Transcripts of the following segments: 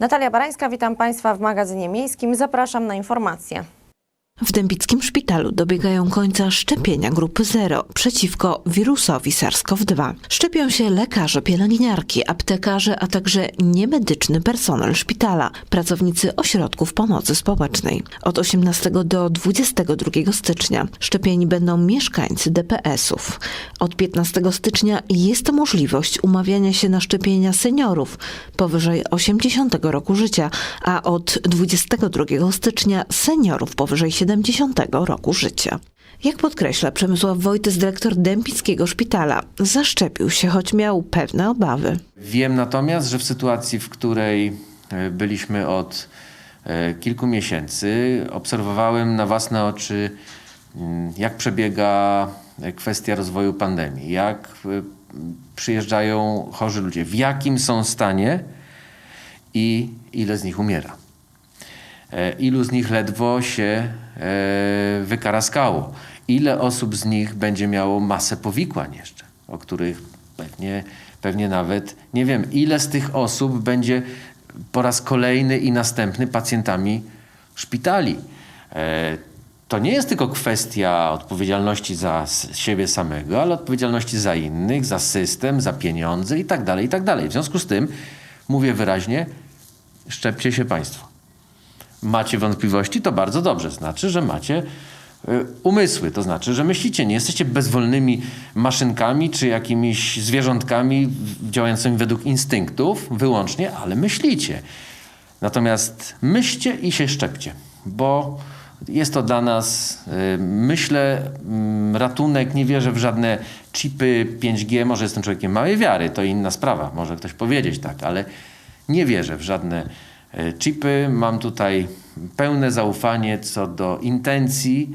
Natalia Barańska, witam Państwa w magazynie miejskim. Zapraszam na informacje. W Dębickim Szpitalu dobiegają końca szczepienia grupy 0 przeciwko wirusowi SARS-CoV-2. Szczepią się lekarze, pielęgniarki, aptekarze, a także niemedyczny personel szpitala, pracownicy ośrodków pomocy społecznej. Od 18 do 22 stycznia szczepieni będą mieszkańcy DPS-ów. Od 15 stycznia jest możliwość umawiania się na szczepienia seniorów powyżej 80 roku życia, a od 22 stycznia seniorów powyżej 70 roku życia. Jak podkreśla Przemysław Wojtys, dyrektor Dębickiego Szpitala, zaszczepił się, choć miał pewne obawy. Wiem natomiast, że w sytuacji, w której e, byliśmy od e, kilku miesięcy, obserwowałem na własne oczy, mm, jak przebiega e, kwestia rozwoju pandemii, jak przyjeżdżają chorzy ludzie, w jakim są stanie i ile z nich umiera. E, Ilu z nich ledwo się e, wykaraskało. Ile osób z nich będzie miało masę powikłań jeszcze, o których pewnie, pewnie nawet nie wiem. Ile z tych osób będzie po raz kolejny i następny pacjentami szpitali. E, To nie jest tylko kwestia odpowiedzialności za siebie samego, ale odpowiedzialności za innych, za system, za pieniądze i tak dalej, i tak dalej. W związku z tym mówię wyraźnie, szczepcie się Państwo macie wątpliwości, to bardzo dobrze. Znaczy, że macie y, umysły. To znaczy, że myślicie. Nie jesteście bezwolnymi maszynkami czy jakimiś zwierzątkami działającymi według instynktów wyłącznie, ale myślicie. Natomiast myślcie i się szczepcie, bo jest to dla nas, y, myślę, mm, ratunek. Nie wierzę w żadne chipy 5G. Może jestem człowiekiem małej wiary, to inna sprawa. Może ktoś powiedzieć tak, ale nie wierzę w żadne chipy. Mam tutaj pełne zaufanie co do intencji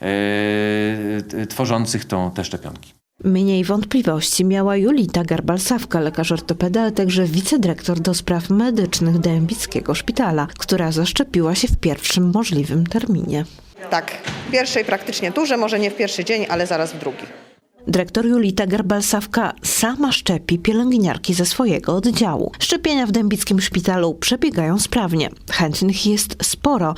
e, tworzących tą, te szczepionki. Mniej wątpliwości miała Julita Garbal-Sawka, lekarz ortopeda, ale także wicedyrektor do spraw medycznych Dębickiego Szpitala, która zaszczepiła się w pierwszym możliwym terminie. Tak, w pierwszej praktycznie turze, może nie w pierwszy dzień, ale zaraz w drugi. Dyrektor Julita Garbal-Sawka sama szczepi pielęgniarki ze swojego oddziału. Szczepienia w Dębickim Szpitalu przebiegają sprawnie. Chętnych jest sporo,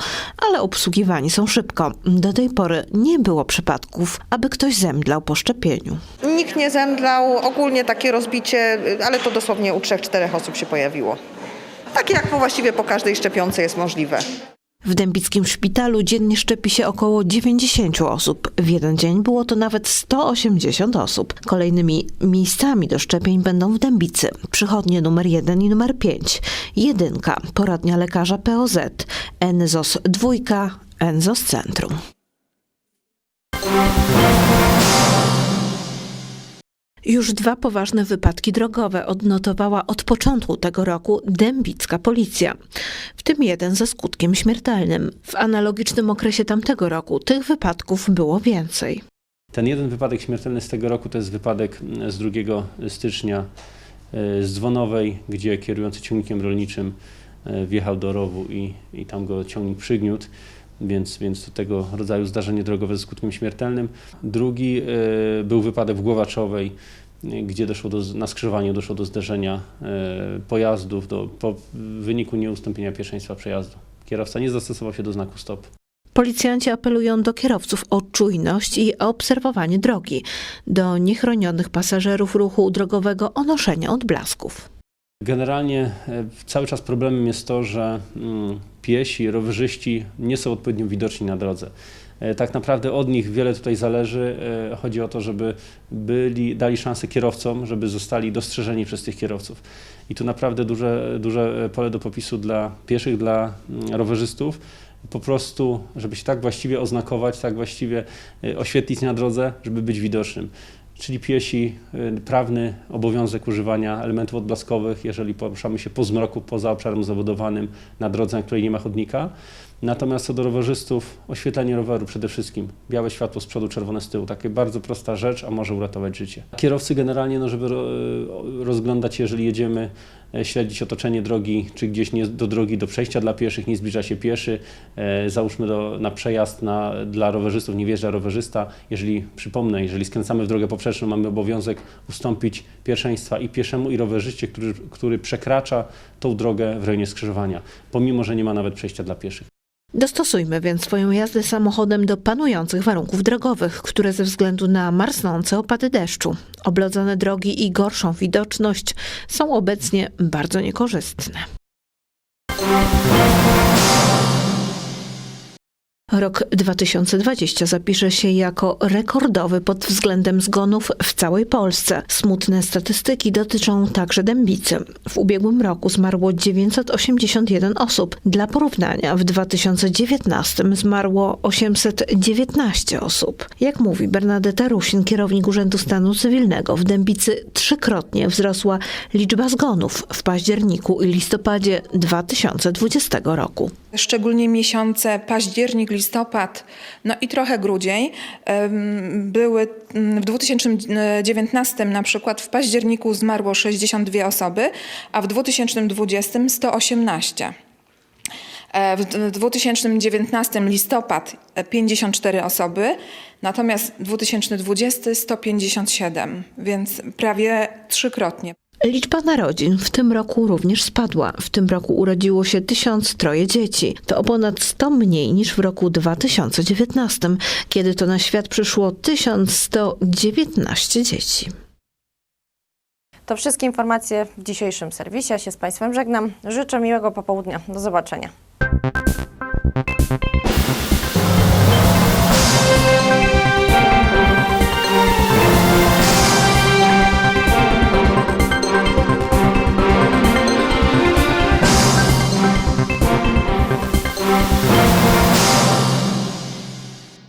ale obsługiwani są szybko. Do tej pory nie było przypadków, aby ktoś zemdlał po szczepieniu. Nikt nie zemdlał, ogólnie takie rozbicie, ale to dosłownie u trzech, czterech osób się pojawiło. Takie jak właściwie po każdej szczepionce jest możliwe. W Dębickim Szpitalu dziennie szczepi się około 90 osób. W jeden dzień było to nawet 180 osób. Kolejnymi miejscami do szczepień będą w Dębicy. Przychodnie numer 1 i numer 5. Jedynka, poradnia lekarza POZ. Enzos dwójka, Enzos Centrum. Już dwa poważne wypadki drogowe odnotowała od początku tego roku dębicka policja, w tym jeden ze skutkiem śmiertelnym. W analogicznym okresie tamtego roku tych wypadków było więcej. Ten jeden wypadek śmiertelny z tego roku to jest wypadek mm, z 2 stycznia e, z Dzwonowej, gdzie kierujący ciągnikiem rolniczym e, wjechał do rowu i, i tam go ciągnik przygniótł, więc, więc to tego rodzaju zdarzenie drogowe ze skutkiem śmiertelnym. Drugi e, był wypadek w Głowaczowej, gdzie doszło do, na skrzyżowaniu doszło do zderzenia e, pojazdów do, po wyniku nieustąpienia pierwszeństwa przejazdu. Kierowca nie zastosował się do znaku stop. Policjanci apelują do kierowców o czujność i obserwowanie drogi, do niechronionych pasażerów ruchu drogowego o noszenie odblasków. Generalnie e, cały czas problemem jest to, że mm, piesi, rowerzyści nie są odpowiednio widoczni na drodze. E, Tak naprawdę od nich wiele tutaj zależy. E, Chodzi o to, żeby byli, dali szansę kierowcom, żeby zostali dostrzeżeni przez tych kierowców. I tu naprawdę duże, duże pole do popisu dla pieszych, dla mm, rowerzystów. Po prostu, żeby się tak właściwie oznakować, tak właściwie oświetlić na drodze, żeby być widocznym czyli piesi, y, prawny obowiązek używania elementów odblaskowych, jeżeli poruszamy się po zmroku, poza obszarem zabudowanym, na drodze, na której nie ma chodnika. Natomiast co do rowerzystów, oświetlenie roweru przede wszystkim. Białe światło z przodu, czerwone z tyłu. Takie bardzo prosta rzecz, a może uratować życie. Kierowcy generalnie, no, żeby ro- rozglądać jeżeli jedziemy e, śledzić otoczenie drogi, czy gdzieś nie do drogi do przejścia dla pieszych nie zbliża się pieszy. E, Załóżmy do, na przejazd na, dla rowerzystów nie wjeżdża rowerzysta. Jeżeli, przypomnę, jeżeli skręcamy w drogę poprzeczną, mamy obowiązek ustąpić pierwszeństwa i pieszemu i rowerzyście, który, który przekracza tą drogę w rejonie skrzyżowania, pomimo, że nie ma nawet przejścia dla pieszych. Dostosujmy więc swoją jazdę samochodem do panujących warunków drogowych, które ze względu na marsnące opady deszczu, oblodzone drogi i gorszą widoczność są obecnie bardzo niekorzystne. Rok 2020 zapisze się jako rekordowy pod względem zgonów w całej Polsce. Smutne statystyki dotyczą także Dębicy. W ubiegłym roku zmarło 981 osób. Dla porównania w 2019 zmarło 819 osób. Jak mówi Bernadetta Rusin, kierownik Urzędu Stanu Cywilnego, w Dębicy trzykrotnie wzrosła liczba zgonów w październiku i listopadzie 2020 roku. Szczególnie miesiące październik, listopad, no i trochę grudzień były mm, w 2019 na przykład w październiku zmarło 62 osoby, a w 2020 118. E, W 2019 listopad e, 54 osoby, natomiast 2020 157, więc prawie trzykrotnie. Liczba narodzin w tym roku również spadła. W tym roku urodziło się 1003 dzieci. To o ponad 100 mniej niż w roku 2019, kiedy to na świat przyszło 1119 dzieci. To wszystkie informacje w dzisiejszym serwisie. Ja się z Państwem żegnam. Życzę miłego popołudnia. Do zobaczenia.